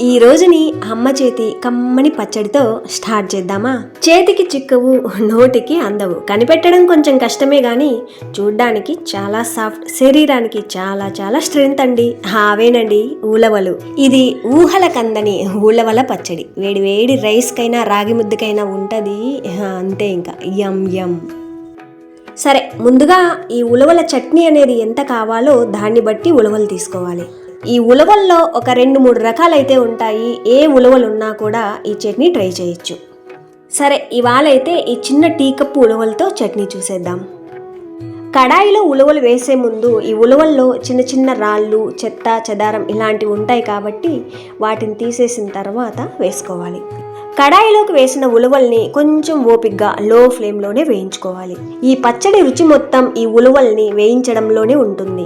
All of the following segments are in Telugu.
ఈ రోజుని అమ్మ చేతి కమ్మని పచ్చడితో స్టార్ట్ చేద్దామా? చేతికి చిక్కవు నోటికి అందవు. కనిపెట్టడం కొంచెం కష్టమే గాని చూడ్డానికి చాలా సాఫ్ట్ శరీరానికి చాలా చాలా స్ట్రెంగ్త్ అండి. హావేనండి ఊలవలు. ఇది ఊహల కందని ఊలవల పచ్చడి. వేడి వేడి రైస్కైనా రాగి ముద్దకైనా ఉంటది. అంతే ఇంకా. యం యం. సరే ముందుగా ఈ ఉలవల చట్నీ అనేది ఎంత కావాలో దాన్ని బట్టి ఉలవలు తీసుకోవాలి. ఈ ఉలవల్లో ఒక రెండు మూడు రకాలైతే ఉంటాయి. ఏ ఉలవలు ఉన్నా కూడా ఈ చట్నీ ట్రై చేయొచ్చు. సరే ఇవాళ అయితే ఈ చిన్న టీ కప్పు ఉలవలతో చట్నీ చూసేద్దాం. కడాయిలో ఉలవలు వేసే ముందు ఈ ఉలవల్లో చిన్న చిన్న రాళ్ళు చెత్త చెదారం ఇలాంటివి ఉంటాయి కాబట్టి వాటిని తీసేసిన తర్వాత వేసుకోవాలి. కడాయిలోకి వేసిన ఉలవల్ని కొంచెం ఓపిగ్గా లో ఫ్లేమ్లోనే వేయించుకోవాలి. ఈ పచ్చడి రుచి మొత్తం ఈ ఉలవల్ని వేయించడంలోనే ఉంటుంది.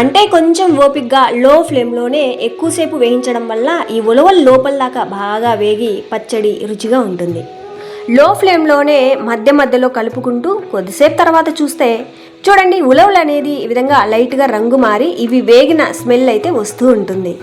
అంటే కొంచెం ఓపిగ్గా లో ఫ్లేమ్లోనే ఎక్కువసేపు వేయించడం వల్ల ఈ ఉలవలు లోపల దాకా బాగా వేగి పచ్చడి రుచిగా ఉంటుంది. లో ఫ్లేమ్లోనే మధ్య మధ్యలో కలుపుకుంటూ కొద్దిసేపు తర్వాత చూస్తే చూడండి ఉలవలు అనేది ఈ విధంగా లైట్గా రంగు మారి ఇవి వేగిన స్మెల్ అయితే వస్తూ ఉంటుంది.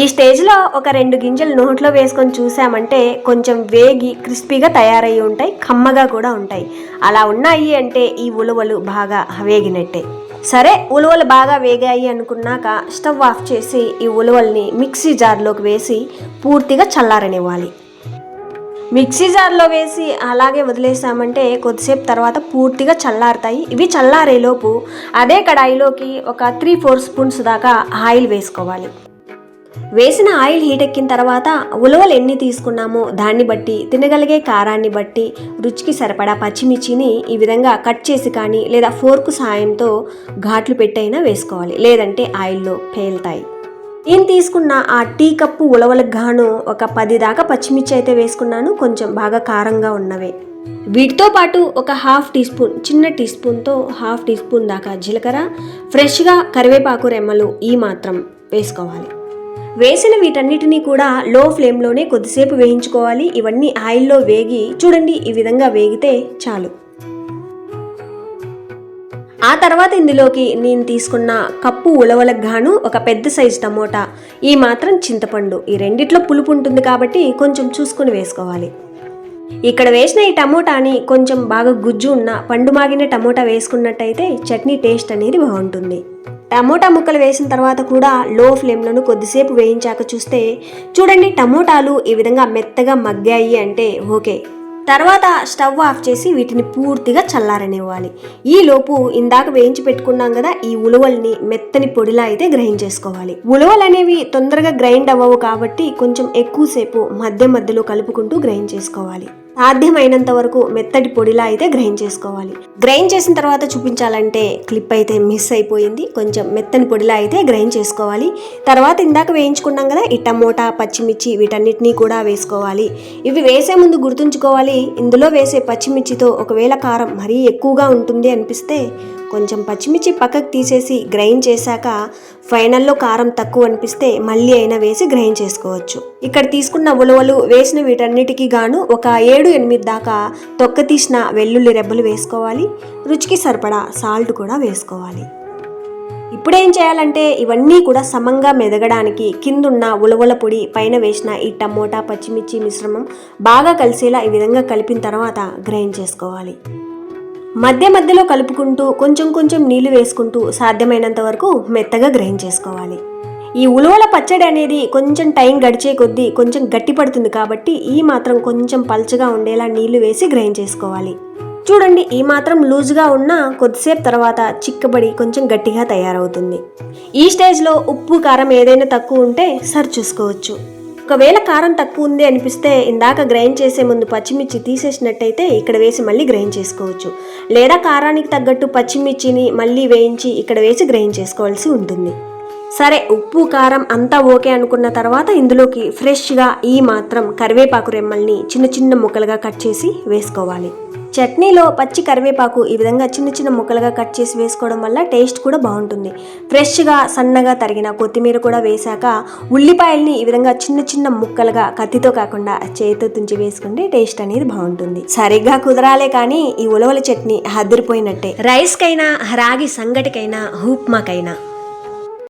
ఈ స్టేజ్లో ఒక రెండు గింజలు నోట్లో వేసుకొని చూసామంటే కొంచెం వేగి క్రిస్పీగా తయారయ్యి ఉంటాయి కమ్మగా కూడా ఉంటాయి. అలా ఉన్నాయి అంటే ఈ ఉలవలు బాగా వేగినట్టే. సరే ఉలవలు బాగా వేగాయి అనుకున్నాక స్టవ్ ఆఫ్ చేసి ఈ ఉలవల్ని మిక్సీ జార్లోకి వేసి పూర్తిగా చల్లారనివ్వాలి. మిక్సీ జార్లో వేసి అలాగే వదిలేసామంటే కొద్దిసేపు తర్వాత పూర్తిగా చల్లారుతాయి. ఇవి చల్లారేలోపు అదే కడాయిలోకి ఒక త్రీ ఫోర్ స్పూన్స్ దాకా ఆయిల్ వేసుకోవాలి. వేసిన ఆయిల్ హీట్ ఎక్కిన తర్వాత ఉలవలు ఎన్ని తీసుకున్నామో దాన్ని బట్టి తినగలిగే కారాన్ని బట్టి రుచికి సరిపడా పచ్చిమిర్చిని ఈ విధంగా కట్ చేసి కానీ లేదా ఫోర్కు సాయంతో ఘాట్లు పెట్టైనా వేసుకోవాలి. లేదంటే ఆయిల్లో పేలుతాయి. నేను తీసుకున్న ఆ టీ కప్పు ఉలవలకు గాను ఒక పది దాకా పచ్చిమిర్చి అయితే వేసుకున్నాను. కొంచెం బాగా కారంగా ఉన్నవే. వీటితో పాటు ఒక హాఫ్ టీ స్పూన్ చిన్న టీ స్పూన్తో హాఫ్ టీ స్పూన్ దాకా జీలకర్ర ఫ్రెష్గా కరివేపాకు రెమ్మలు ఈ మాత్రం వేసుకోవాలి. వేసిన వీటన్నిటినీ కూడా లో ఫ్లేమ్లోనే కొద్దిసేపు వేయించుకోవాలి. ఇవన్నీ ఆయిల్లో వేగి చూడండి ఈ విధంగా వేగితే చాలు. ఆ తర్వాత ఇందులోకి నేను తీసుకున్న కప్పు ఉలవలకు గాను ఒక పెద్ద సైజు టమోటా ఈ మాత్రం చింతపండు. ఈ రెండిట్లో పులుపు ఉంటుంది కాబట్టి కొంచెం చూసుకొని వేసుకోవాలి. ఇక్కడ వేసిన ఈ టమోటాని కొంచెం బాగా గుజ్జు ఉన్న పండు మాగిన టమోటా వేసుకున్నట్టయితే చట్నీ టేస్ట్ అనేది బాగుంటుంది. టమోటా ముక్కలు వేసిన తర్వాత కూడా లో ఫ్లేమ్లను కొద్దిసేపు వేయించాక చూస్తే చూడండి టమోటాలు ఈ విధంగా మెత్తగా మగ్గాయి అంటే ఓకే. తర్వాత స్టవ్ ఆఫ్ చేసి వీటిని పూర్తిగా చల్లారనివ్వాలి. ఈ లోపు ఇందాక వేయించి పెట్టుకున్నాం కదా ఈ ఉలవల్ని మెత్తని పొడిలా అయితే గ్రైండ్ చేసుకోవాలి. ఉలవలు అనేవి తొందరగా గ్రైండ్ అవ్వవు కాబట్టి కొంచెం ఎక్కువసేపు మధ్య మధ్యలో కలుపుకుంటూ గ్రైండ్ చేసుకోవాలి. సాధ్యమైనంత వరకు మెత్తటి పొడిలా అయితే గ్రైండ్ చేసుకోవాలి. గ్రైండ్ చేసిన తర్వాత చూపించాలంటే క్లిప్ అయితే మిస్ అయిపోయింది. కొంచెం మెత్తని పొడిలా అయితే గ్రైండ్ చేసుకోవాలి. తర్వాత ఇందాక వేయించుకున్నాం కదా ఈ టమోటా పచ్చిమిర్చి వీటన్నిటినీ కూడా వేసుకోవాలి. ఇవి వేసే ముందు గుర్తుంచుకోవాలి ఇందులో వేసే పచ్చిమిర్చితో ఒకవేళ కారం మరీ ఎక్కువగా ఉంటుంది అనిపిస్తే కొంచెం పచ్చిమిర్చి పక్కకు తీసేసి గ్రైండ్ చేశాక ఫైనల్లో కారం తక్కువ అనిపిస్తే మళ్ళీ అయినా వేసి గ్రైండ్ చేసుకోవచ్చు. ఇక్కడ తీసుకున్న ఉలవలు వేసిన వీటన్నిటికీ గాను ఒక ఏడు ఎనిమిది దాకా తొక్క తీసిన వెల్లుల్లి రెబ్బలు వేసుకోవాలి. రుచికి సరిపడా సాల్ట్ కూడా వేసుకోవాలి. ఇప్పుడు ఏం చేయాలంటే ఇవన్నీ కూడా సమంగా మెదగడానికి కిందున్న ఉలవల పొడి పైన వేసిన ఈ టమోటా పచ్చిమిర్చి మిశ్రమం బాగా కలిసేలా ఈ విధంగా కలిపిన తర్వాత గ్రైండ్ చేసుకోవాలి. మధ్య మధ్యలో కలుపుకుంటూ కొంచెం కొంచెం నీళ్ళు వేసుకుంటూ సాధ్యమైనంత వరకు మెత్తగా గ్రైండ్ చేసుకోవాలి. ఈ ఉలవల పచ్చడి అనేది కొంచెం టైం గడిచే కొద్దీ కొంచెం గట్టి పడుతుంది కాబట్టి ఈ మాత్రం కొంచెం పల్చగా ఉండేలా నీళ్ళు వేసి గ్రైండ్ చేసుకోవాలి. చూడండి ఈ మాత్రం లూజ్గా ఉన్న కొద్దిసేపు తర్వాత చిక్కబడి కొంచెం గట్టిగా తయారవుతుంది. ఈ స్టేజ్లో ఉప్పు కారం ఏదైనా తక్కువ ఉంటే సరి చూసుకోవచ్చు. ఒకవేళ కారం తక్కువ ఉంది అనిపిస్తే ఇందాక గ్రైండ్ చేసే ముందు పచ్చిమిర్చి తీసేసినట్టయితే ఇక్కడ వేసి మళ్ళీ గ్రైండ్ చేసుకోవచ్చు. లేదా కారానికి తగ్గట్టు పచ్చిమిర్చిని మళ్ళీ వేయించి ఇక్కడ వేసి గ్రైండ్ చేసుకోవాల్సి ఉంటుంది. సరే ఉప్పు కారం అంతా ఓకే అనుకున్న తర్వాత ఇందులోకి ఫ్రెష్గా ఈ మాత్రం కరివేపాకు రెమ్మల్ని చిన్న చిన్న ముక్కలుగా కట్ చేసి వేసుకోవాలి. చట్నీలో పచ్చి కరివేపాకు ఈ విధంగా చిన్న చిన్న ముక్కలుగా కట్ చేసి వేసుకోవడం వల్ల టేస్ట్ కూడా బాగుంటుంది. ఫ్రెష్గా సన్నగా తరిగిన కొత్తిమీర కూడా వేశాక ఉల్లిపాయల్ని ఈ విధంగా చిన్న చిన్న ముక్కలుగా కత్తితో కాకుండా చేతితో తుంచి వేసుకుంటే టేస్ట్ అనేది బాగుంటుంది. సరిగ్గా కుదరాలే కానీ ఈ ఉలవల చట్నీ హద్దిరిపోయినట్టే రైస్కైనా రాగి సంగటికైనా ఉప్మాకైనా